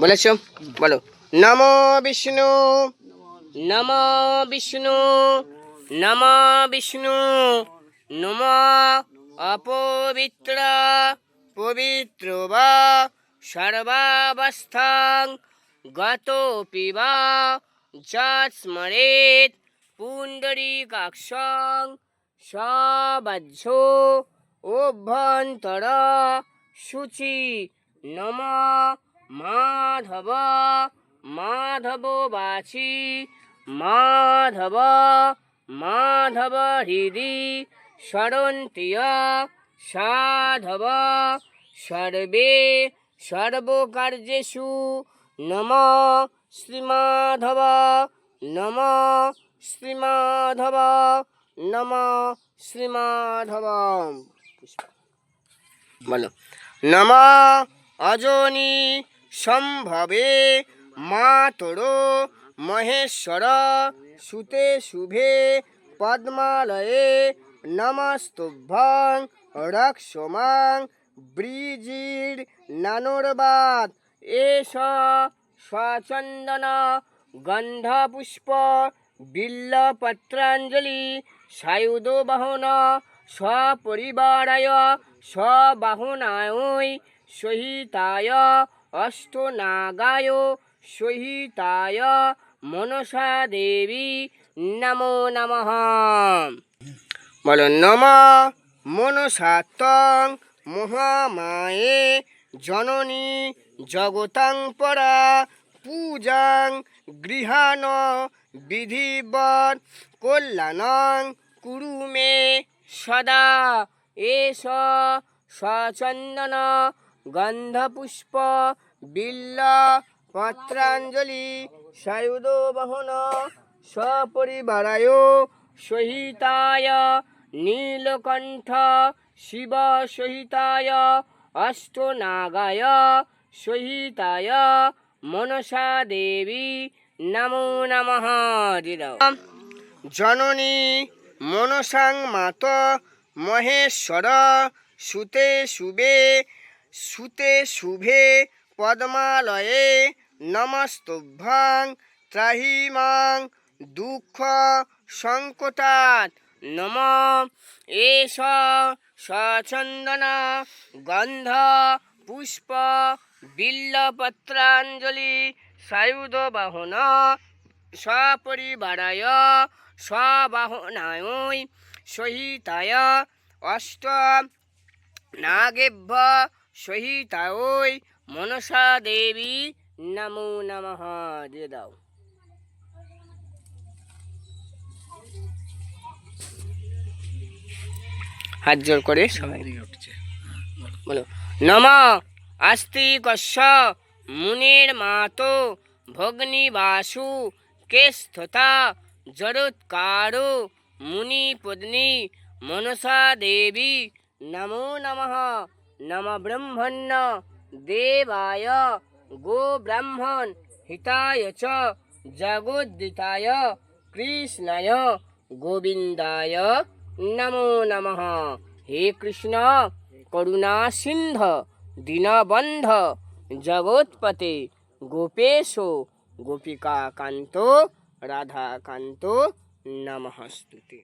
বলেছ? বলো। নম বিষ্ণু। নম বিষ্ণু। নম বিষ্ণু। নম অপবিত্র। পবিত্র বা সর্বাবস্থাং। গতোপি বা যৎ স্মরেত পুণ্ডরীকাক্ষং। সবাহ্য অভ্যন্তর। শুচি নম মাধব মাধব বাচি মাধব মাধব হৃদি সরন্তীয় সাধব, সর্বে সর্বকার্যেষু, নম শ্রীমাধব নম শ্রীমাধব নম শ্রীমাধব। বলো। নম অজনি সম্ভবে। মাতর মহেশ্বর, সুতে শুভে, পদ্মালয়ে নমস্তুভ্যং রক্ষমাং ব্রিজির নানুর্বাদ, এষ স্বচন্দন, গন্ধপুষ্প, বিল্লপত্রাঞ্জলি সায়ুধ বাহন সপরিবারায় সবাহনায় সহিতায় অষ্টনাগায় সহিতায় মনসা দেবী নমো নমঃ বলো নম মনসাত্তং মহামায়ে জননী জগতাং পরা পূজাং গৃহাণ বিধিবৎ কল্যাণং কুরু মে সদা এষ সচন্দন গন্ধপুষ্প, বিল্ল, পত্রাঞ্জলি সায়ুধ বহন, সপরিবারায় সহিতায়, নীলকণ্ঠ, শিব সহিতায়, অষ্টনাগায় সহিতায়, মনসা দেবী, নমো নমঃ জননী মনসাং মাত, মহেশ্বর, সুতে শুভে সুতে শুভে পদ্মালয়ে নমস্তুভ্যং ত্রাহিমাং দুঃখ সংকটাৎ নম। এষ সচন্দন গন্ধ পুষ্প বিল্লপত্রাঞ্জলি সায়ুধ বাহন সপরিবারায় সবাহনায় সহিতায় অষ্ট নাগেভ্য সহিতায় মনসা দেবী নমো নমঃ দিয়ে দাও। হাত জোর করে সবাই। বলো। নম আস্তি কস্য মুনির মাতো ভগ্নি বাসু কেস্থতা জরৎকারো মুনি পত্নী মনসা দেবী নমো নমঃ। নম ব্রহ্মণ্য দেবায় গো ব্রাহ্মণ হিতায় চ জগোদ্দিতায় কৃষ্ণায় গোবিন্দায় নমো নমঃ হে কৃষ্ণ করুণা সিন্ধ দীনবন্ধ জগৎপতে গোপেশ গোপিকা কান্ত রাধাকান্ত নমস্তুতে